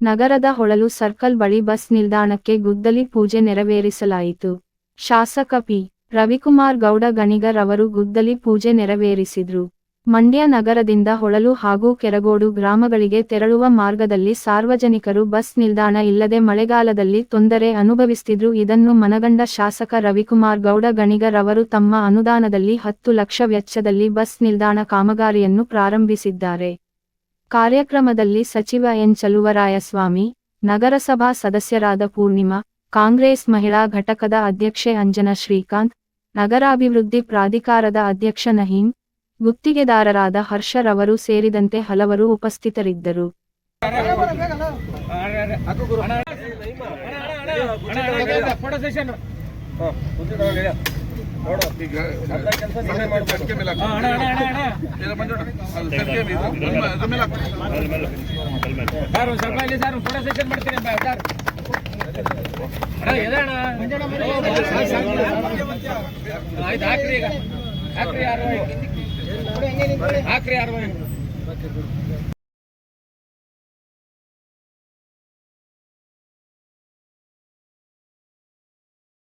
ನಗರದ ಹೊಳಲು ಸರ್ಕಲ್ ಬಳಿ ಬಸ್ ನಿಲ್ದಾಣಕ್ಕೆ ಗುದ್ದಲಿ ಪೂಜೆ ನೆರವೇರಿಸಲಾಯಿತು. ಶಾಸಕ ಪಿ. ರವಿಕುಮಾರ್ ಗೌಡ ಗಣಿಗರ್ ಅವರು ಗುದ್ದಲಿ ಪೂಜೆ ನೆರವೇರಿಸಿದ್ರು. ಮಂಡ್ಯ ನಗರದಿಂದ ಹೊಳಲು ಹಾಗೂ ಕೆರಗೋಡು ಗ್ರಾಮಗಳಿಗೆ ತೆರಳುವ ಮಾರ್ಗದಲ್ಲಿ ಸಾರ್ವಜನಿಕರು ಬಸ್ ನಿಲ್ದಾಣ ಇಲ್ಲದೆ ಮಳೆಗಾಲದಲ್ಲಿ ತೊಂದರೆ ಅನುಭವಿಸುತ್ತಿದ್ರು ಇದನ್ನು ಮನಗಂಡ ಶಾಸಕ ರವಿಕುಮಾರ್ ಗೌಡ ಗಣಿಗರ್ ಅವರು ತಮ್ಮ ಅನುದಾನದಲ್ಲಿ ಹತ್ತು ಲಕ್ಷ ವೆಚ್ಚದಲ್ಲಿ ಬಸ್ ನಿಲ್ದಾಣ ಕಾಮಗಾರಿಯನ್ನು ಪ್ರಾರಂಭಿಸಿದ್ದಾರೆ. ಕಾರ್ಯಕ್ರಮದಲ್ಲಿ ಸಚಿವ ಎನ್ ಚಲುವರಾಯಸ್ವಾಮಿ ನಗರಸಭಾ ಸದಸ್ಯರಾದ ಪೂರ್ಣಿಮಾ ಕಾಂಗ್ರೆಸ್ ಮಹಿಳಾ ಘಟಕದ ಅಧ್ಯಕ್ಷೆ ಅಂಜನ ಶ್ರೀಕಾಂತ್ ನಗರಾಭಿವೃದ್ಧಿ ಪ್ರಾಧಿಕಾರದ ಅಧ್ಯಕ್ಷ ನಹೀಂ ಗುತ್ತಿಗೆದಾರರಾದ ಹರ್ಷರವರು ಸೇರಿದಂತೆ ಹಲವರು ಉಪಸ್ಥಿತರಿದ್ದರು ಹಾಕ್ರಿ ಈಗ. ಹಾಕ್ರಿ ಯಾರು? ಹಾಕ್ರಿ ಯಾರು?